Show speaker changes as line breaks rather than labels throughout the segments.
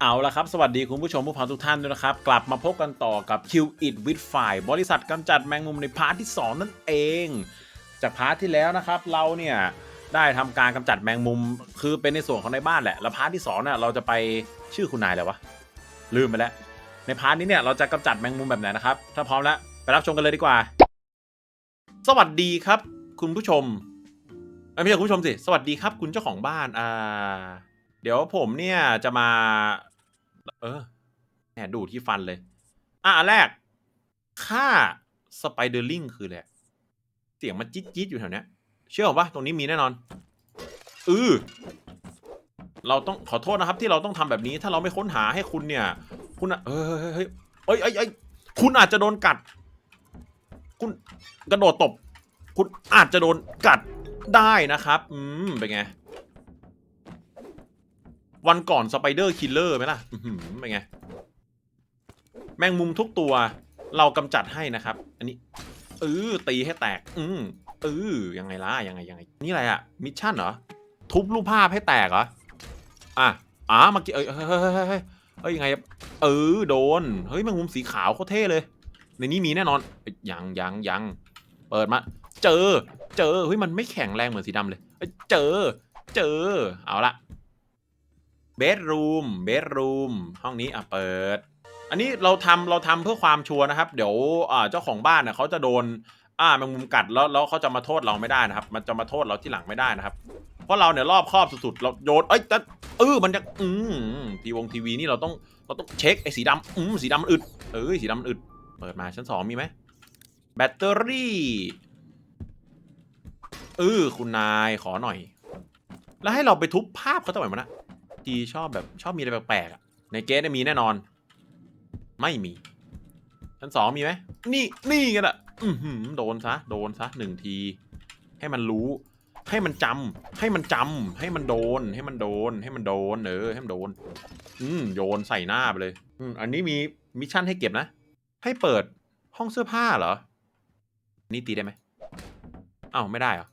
เอาละครับ สวัสดีคุณผู้ชมผู้ฟังทุกท่านด้วยนะครับ กลับมาพบกันต่อกับ Q It with Fire บริษัทกำจัดแมงมุมในพาร์ทที่ 2 นั่นเอง จากพาร์ทที่แล้วนะครับ เราเนี่ยได้ทำการกำจัดแมงมุมคือเป็นในส่วนของในบ้านแหละ แล้วพาร์ทที่2เนี่ยเราจะไปชื่อคุณนายแล้ววะ ลืมไปแล้ว ในพาร์ทนี้เนี่ยเราจะกำจัดแมงมุมแบบไหนนะครับ ถ้าพร้อมแล้วไปรับชมกันเลยดีกว่า สวัสดีครับ คุณผู้ชมเอ้ยไม่ใช่คุณผู้ชมสิ สวัสดีครับ คุณเจ้าของบ้านอ่า เดี๋ยวผมเนี่ยจะมา เออแหมดูที่ฟันเลย อะอันแรก ค่าสไปเดอร์ลิงคืออะไรเสียงมันจิ๊ดจิ๊ดอยู่แถวเนี้ย เชื่อผมปะตรงนี้มีแน่นอน อือเราต้องขอโทษนะครับ ที่เราต้องทำแบบนี้ ถ้าเราไม่ค้นหาให้คุณเนี่ย คุณอะเฮ้ยเฮ้ยเฮ้ยเฮ้ยเอ้ยเอ้ยคุณอาจจะโดนกัด คุณกระโดดตบ คุณอาจจะโดนกัดได้นะครับ อืมเป็นไง วันก่อนสไปเดอร์คิลเลอร์ไหมล่ะเป็นไง แมงมุมทุกตัว เรากำจัดให้นะครับ อันนี้เออตีให้แตก อืมเออยังไงล่ะยังไงยังไง นี่อะไรอะมิชชั่นเหรอ ทุบรูปภาพให้แตกเหรอ อะอ๋อเมื่อกี้เอ้ยเฮ้ยเฮ้ยเฮ้ยเฮ้ยยังไง เออโดน เฮ้ยแมงมุมสีขาวโคตรเท่เลย ในนี้มีแน่นอนเอ้ยยังยังยังเปิดมา เจอ เจอเฮ้ยมันไม่แข็งแรงเหมือนสีดำเลย เจอ เจอ เอาละ เบดรูมเบดรูมห้องนี้อะเปิด อันนี้เราทำเราทำเพื่อความชัวร์นะครับ เดี๋ยวอ่าเจ้าของบ้านเน่ยเขาจะโดนอ่าแมงมุมกัดแล้วแล้วเขาจะมาโทษเราไม่ได้นะครับ มันจะมาโทษเราที่หลังไม่ได้นะครับ เพราะเราเนี่ยรอบครอบสุดๆเราโยนเอ้ยแต่เออมันจะอืมทีวงทีวีนี่เราต้องเราต้องเช็คไอ้สีดำอืมสีดำมันอึดเออสีดำมันอึด เปิดมาชั้นสองมีไหมแบตเตอรี่เออคุณนายขอหน่อย แล้วให้เราไปทุบภาพเขาทำไมมันนะ ทีชอบแบบชอบมีอะไรแปลกๆอะในเกสเนี่ยมีแน่นอน ไม่มี ชั้นสองมีไหม นี่นี่กันอะอือหือโดนซะ โดนซะหนึ่งที ให้มันรู้ ให้มันจำให้มันจำให้มันโดน ให้มันโดน ให้มันโดน เออ ให้มันโดน อืมโยนใส่หน้าไปเลย อืม อันนี้มีมิชชั่นให้เก็บนะ ให้เปิดห้องเสื้อผ้าเหรอ นี่ตีได้ไหมเอ้าไม่ได้เหรอ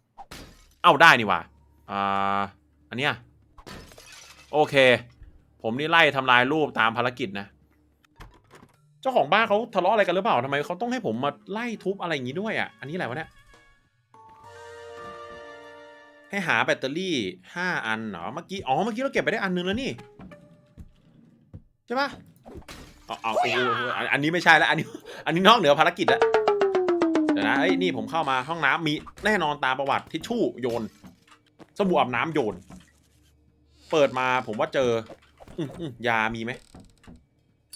เอ้าได้นี่ว่าอ่า อันเนี้ย โอเค ผมนี่ไล่ทำลายรูปตามภารกิจนะ เจ้าของบ้านเขาทะเลาะอะไรกันหรือเปล่าทำไมเขาต้องให้ผมมาไล่ทุบอะไรอย่างนี้ด้วยอะ อันนี้อะไรวะเนี่ย ให้หาแบตเตอรี่ห้าอันเหรอ เมื่อกี้ อ๋อ เมื่อกี้เราเก็บไปได้อันนึงแล้วนี่ ใช่ปะเอาเอาโอ้โหอันอันนี้ไม่ใช่แล้ว อันนี้ อันนี้นอกเหนือภารกิจแล้วเดี๋ยวนะเอ้ย นี่ผมเข้ามาห้องน้ำมีแน่นอนตามประวัติทิชชู่โยน สบู่อาบน้ำโยน เปิดมาผมว่าเจอออยามีไหม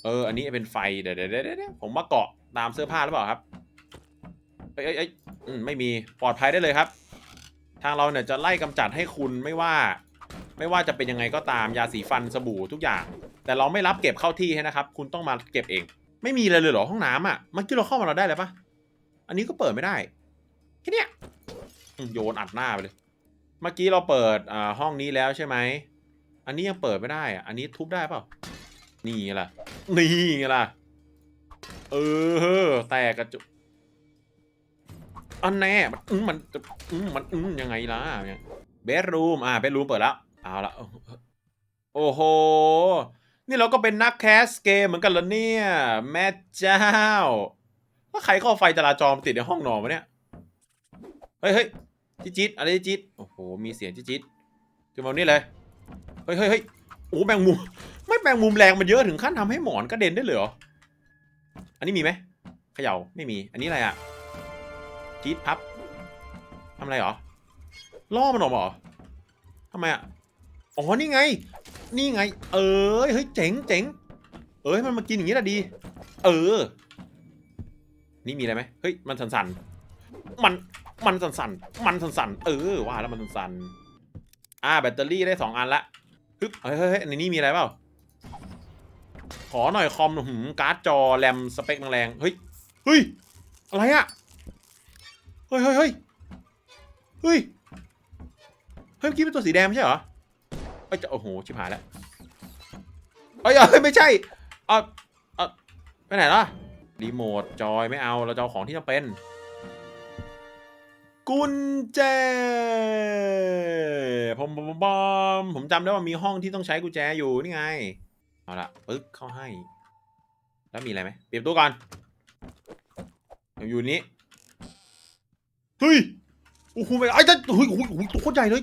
เออ อันนี้เป็นไฟ เดี๋ยวเดี๋ยวเดี๋ยวผมว่าเกาะตามเสื้อผ้าหรือเปล่าครับ เอ้ยเอ้ยไม่มี ปลอดภัยได้เลยครับ ทางเราเนี่ยจะไล่กำจัดให้คุณไม่ว่า ไม่ว่าจะเป็นยังไงก็ตาม ยาสีฟันสบู่ทุกอย่าง แต่เราไม่รับเก็บเข้าที่ให้นะครับ คุณต้องมาเก็บเอง ไม่มีเลยเลยเหรอห้องน้ำอะ เมื่อกี้เราเข้ามาเราได้เลยปะอันนี้ก็เปิดไม่ได้ แค่เนี้ยโยนอัดหน้าไปเลย เมื่อกี้เราเปิดอ่าห้องนี้แล้วใช่ไหม อันนี้ยังเปิดไม่ได้อะ อันนี้ทุบได้เปล่า นี่ล่ะ นี่ไงล่ะ เออ แตกกระจุกอันแน่ มันอืมมันอืมมันอืมยังไงล่ะเนี่ยเบดรูม อ่า เบดรูมเปิดแล้ว เอาละ โอ้โห นี่เราก็เป็นนักแคสเกมเหมือนกันเหรอเนี่ย แม่เจ้าว่าใครเข้าไฟจราจรมติดในห้องนอนวะเนี่ย เฮ้ยเฮ้ยจิจิ๊ดอะไรจิจิ๊ดโอ้โห มีเสียงจิจิ๊ดขึ้นมานี่เลย เฮ้ยเฮ้ยเฮ้ยโอ้แมงมุม ไม่แมงมุมแรงมันเยอะถึงขั้นทำให้หมอนกระเด็นได้เลยเหรอ อันนี้มีไหมเขย่าไม่มี อันนี้อะไรอะจี๊ดพับทำอะไรเหรอ ล่อมันออกมาเหรอทำไมอะอ๋อ นี่ไง นี่ไง เออเฮ้ย เจ๋งเจ๋งเอ้ย มันมากินอย่างนี้ละดี เออ นี่มีอะไรไหมเฮ้ย มันสั่นๆ มัน มันสั่นๆ มันสั่นๆ เออ ว่าแล้วมันสั่นๆ อ่า แบตเตอรี่ได้สองอันละ ฮึบเฮ้ยเฮ้ยในนี้มีอะไรเปล่า ขอหน่อยคอมหืมการ์ดจอแรมสเปคแรงๆเฮ้ย เฮ้ย อะไรอะเฮ้ยเฮ้ยเฮ้ยเฮ้ยเมื่อกี้เป็นตัวสีแดงไม่ใช่เหรอเอ้ยจะโอ้โห ชิบหายแล้วเอ้ยเอ้ยไม่ใช่เออเออไปไหนล่ะรีโมทจอยไม่เอา เราจะเอาของที่จำเป็น กุญแจ ผมผมผมผมจำได้ว่ามีห้องที่ต้องใช้กุญแจอยู่นี่ไง เอาละปึ๊กเข้าให้ แล้วมีอะไรไหมเปลี่ยนตัวก่อน อยู่นี้เฮ้ยโอ้โหไม่ไอ้เจ้าเฮ้ยโอ้โหตัวโคตรใหญ่เลย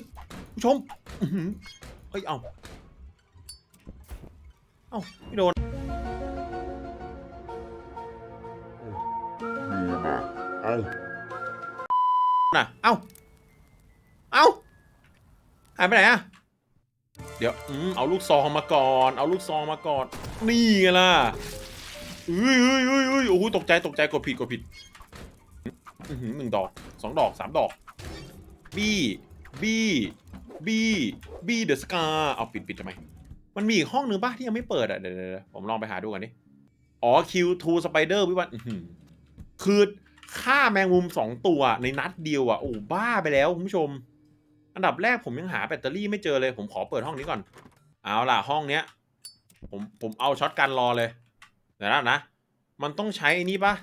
ผู้ชมเฮ้ย เอาเอาไม่โดน น่ะ เอ้า เอ้าหายไปไหนอะเดี๋ยว อืมเอาลูกซองมาก่อน เอาลูกซองมาก่อน นี่ไงล่ะเอ้ยเอ้ยเอ้ยเอ้ยโอ้โหตกใจ ตกใจ กดผิด กดผิดหนึ่งดอก สองดอก สามดอก บี้บี้บี้บี้เดอะสกาเอาปิดปิดทำไม มันมีอีกห้องนึงปะที่ยังไม่เปิดอะ เดี๋ยวผมลองไปหาดูกันดิ อ๋อ Q2 Spider วิวัฒน์อื้อหือคือ ฆ่าแมงมุมสองตัวในนัดเดียวอะโอ้บ้าไปแล้วคุณผู้ชม อันดับแรกผมยังหาแบตเตอรี่ไม่เจอเลย ผมขอเปิดห้องนี้ก่อน เอาล่ะห้องเนี้ย ผมผมเอาช็อตกันรอเลยเดี๋ยวนะนะมันต้องใช้อ้นี่ปะ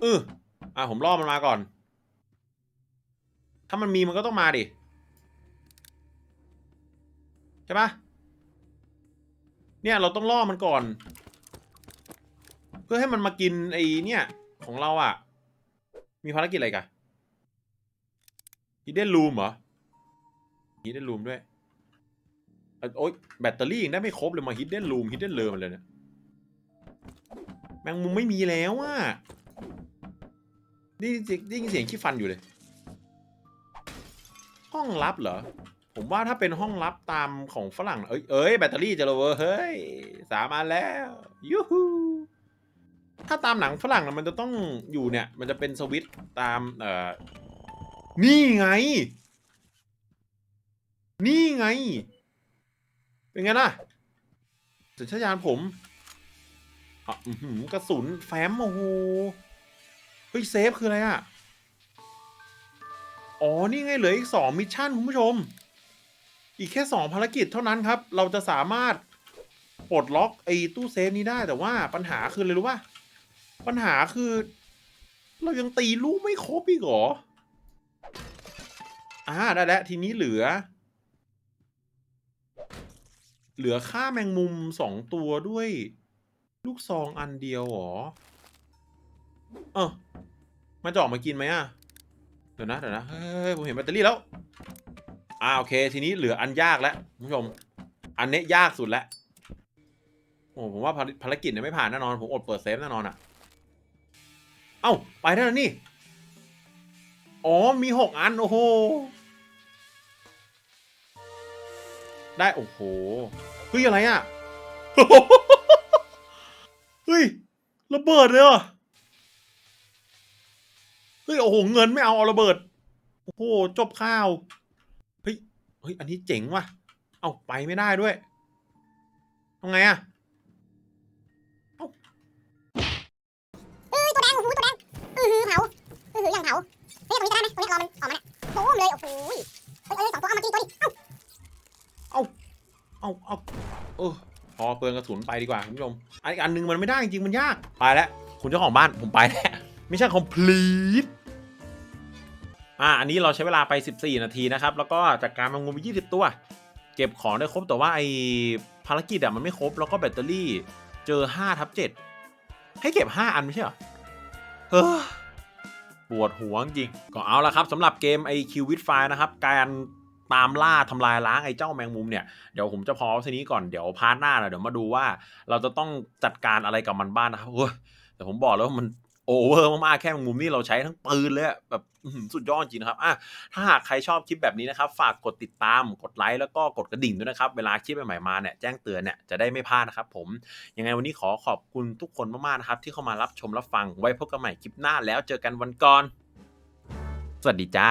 เอออะผมล่อมันมาก่อน ถ้ามันมีมันก็ต้องมาดิใช่ปะเนี่ยเราต้องล่อมันก่อน เพื่อให้มันมากินไอ้เนี่ย ของเราอะ่ะ มีภารกิจอะไรกัน Hidden Room เหรอ Hidden Room ด้วยเอ้ยโอ๊ยแบตเตอรี่ยังได้ไม่ครบเลยมา Hidden Room Hidden Room อะไรเนี่ยแมงมุมไม่มีแล้วอะดิ้งได้ยินเสียงขี้ฟันอยู่เลย ห้องลับเหรอ ผมว่าถ้าเป็นห้องลับตามของฝรั่ง เอ้ยเอ้ยแบตเตอรี่จะระเวอเฮ้ย สามอันแล้ว ยูฮู ถ้าตามหนังฝรั่งนะมันจะต้องอยู่เนี่ย มันจะเป็นสวิตตาม เอ่อ นี่ไง นี่ไง เป็นไงล่ะสัญชาตญาณผมอะกระสุนแฟ้มโอ้โห เฮ้ยเซฟคืออะไรอะ อ๋อ นี่ไงเหลืออีกสองมิชชั่นคุณผู้ชม อีกแค่สองภารกิจเท่านั้นครับ เราจะสามารถปลดล็อกไอ้ตู้เซฟนี้ได้แต่ว่าปัญหาคืออะไรรู้ป่ะ ปัญหาคือ เรายังตีลูกไม่ครบอีกเหรอ อ่าได้แล้ว ทีนี้เหลือ เหลือค่าแมงมุมสองตัวด้วย ลูกซองอันเดียวหรอ เออมันจะออกมากินไหมอะ เดี๋ยวนะเดี๋ยวนะ เฮ้ย ผมเห็นแบตเตอรี่แล้ว อ่าโอเค ทีนี้เหลืออันยากแล้วคุณผู้ชม อันนี้ยากสุดแล้วโอ้ผมว่าภารภารกิจเนี่ยไม่ผ่านแน่นอน ผมอดเปิดเซฟแน่นอนอะ เอ้า ไปได้แล้วนี่ อ๋อ มีหกอัน โอ้โห ได้ โอ้โห เฮ้ย อะไรอะ เฮ้ย ระเบิดเลยเหรอ เฮ้ย โอ้โห เงินไม่เอาเอาระเบิด โอ้โห จบข้าว เฮ้ย เฮ้ย อันนี้เจ๋งว่ะ เอาไปไม่ได้ด้วยทำไงอะา
งเผาเฮ้ยตรงนี้จะได้ไหมตรงนี้รอมันออกมาเนี่ยโอ้มเลยโอ้โหยเอ้ยเอ้ยสองตัวเอามาตีตัวดิเอ้า
เอาเอาเออพอเปลืองกระสุนไปดีกว่าคุณผู้ชมอันอีกอันหนึงมันไม่ได้จริงๆมันยากไปแล้วคุณเจ้าของบ้านผมไปแล้วไม่ใช่ complete อ่าอันนี้เราใช้เวลาไป 14 นาทีนะครับ แล้วก็จากการมางมไป 20 ตัว เก็บของได้ครบแต่ว่าไอภารกิจอะมันไม่ครบแล้วก็แบตเตอรี่เจอ5ทับ7ให้เก็บ 5 อันไม่ใช่เหรอเออ ปวดหัวจริง ก็เอาละครับสำหรับเกมไอคิววิดไฟนะครับ การตามล่าทำลายล้างไอ้เจ้าแมงมุมเนี่ยเดี๋ยวผมจะพอทีนี้ก่อนเดี๋ยวพาร์ทหน้านะเดี๋ยวมาดูว่า เราจะต้องจัดการอะไรกับมันบ้างนะครับแต่ผมบอกแล้วว่ามัน โอเวอร์มากๆ แค่มงมุมนี่เราใช้ทั้งปืนเลยแบบสุดยอดจริงนะครับอะถ้าหากใครชอบคลิปแบบนี้นะครับ ฝากกดติดตาม กดไลค์แล้วก็กดกระดิ่งด้วยนะครับ เวลาคลิปใหม่ๆมาเนี่ยแจ้งเตือนเนี่ยจะได้ไม่พลาดนะครับผม ยังไงวันนี้ขอขอบคุณทุกคนมากๆนะครับ ที่เข้ามารับชมรับฟังไว้พบกันใหม่คลิปหน้าแล้วเจอกันวันก่อน สวัสดีจ้า